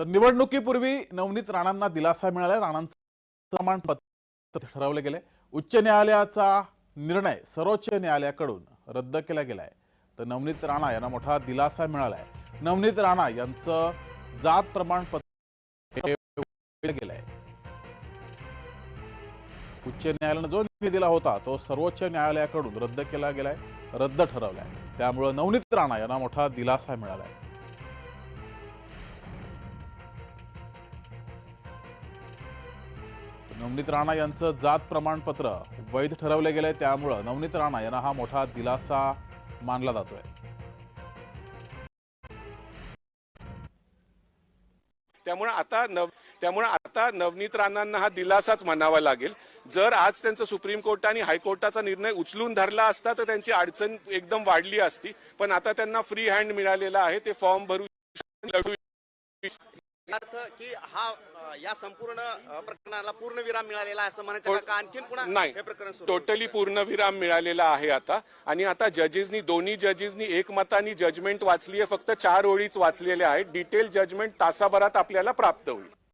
तर निवडणुकीपूर्वी नवनीत राणांना दिलासा मिळाला. राणांचं प्रमाणपत्र ठरवले गेले. उच्च न्यायालयाचा निर्णय सर्वोच्च न्यायालयाकडून रद्द केला गेलाय. तर नवनीत राणा यांना मोठा दिलासा मिळालाय. नवनीत राणा यांचं जात प्रमाणपत्र गेलंय. उच्च न्यायालयानं जो निर्णय दिला होता तो सर्वोच्च न्यायालयाकडून रद्द केला गेलाय रद्द ठरवलाय. त्यामुळं नवनीत राणा यांना मोठा दिलासा मिळालाय. नवनीत राणा यांचं जात प्रमाणपत्र वैध ठरवलं गेलंय त्यामुळं नवनीत राणा यांना हा मोठा दिलासा मानला जातोय. त्यामुळे आता नव त्यामुळे आता नवनीत राणांना हा दिलासाच म्हणावा लागेल. जर आज त्यांचं सुप्रीम कोर्ट आणि हायकोर्टाचा निर्णय उचलून धरला असता तर त्यांची अडचण एकदम वाढली असती. पण आता त्यांना फ्री हँड मिळालेला आहे ते फॉर्म भरू लढू अर्थ की हा या संपूर्ण प्रकरणाला पूर्ण विराम मिळालेला असं म्हणायचं का? का आणखीन पुन्हा नाही. हे प्रकरण टोटली पूर्णविराम मिळालेला आहे आता. आणि आता जजेसनी दोन्ही जजेसनी एकमतानी जजमेंट वाचली आहे फक्त चार ओळीच वाचलेल्या आहेत. डिटेल जजमेंट तासाभरात आपल्याला प्राप्त होईल.